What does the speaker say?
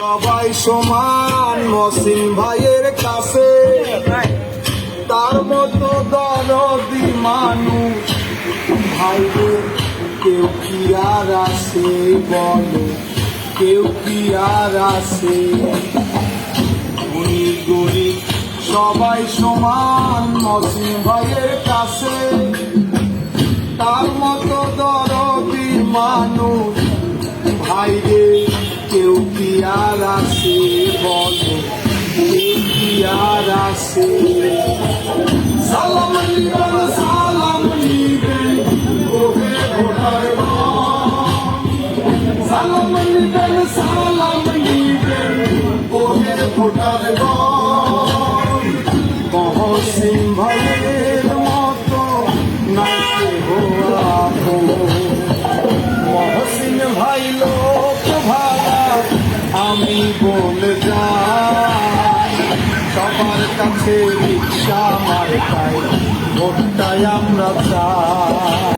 সবাই সমান মসিন ভাইয়ের কাছে। তার মতো দরদি মানুষ। ভাইরে, কেউ কি আর আসে বলো? কেউ কি আর আসে উনি গরিব সবাই সমান মসিন ভাইয়ের কাছে। তার মতো দরদি মানুষ। ভাইরে কেউ কি আর আসে বলো, কেউ কি আর আসে সালাম নিবেন সালাম নিবেন ওহে মহসিন ভাই লোক ভাড়া আমি বলে যাই। সবার কাছে রিক্সা মার্কায় ভোটটাই আমরা চাই।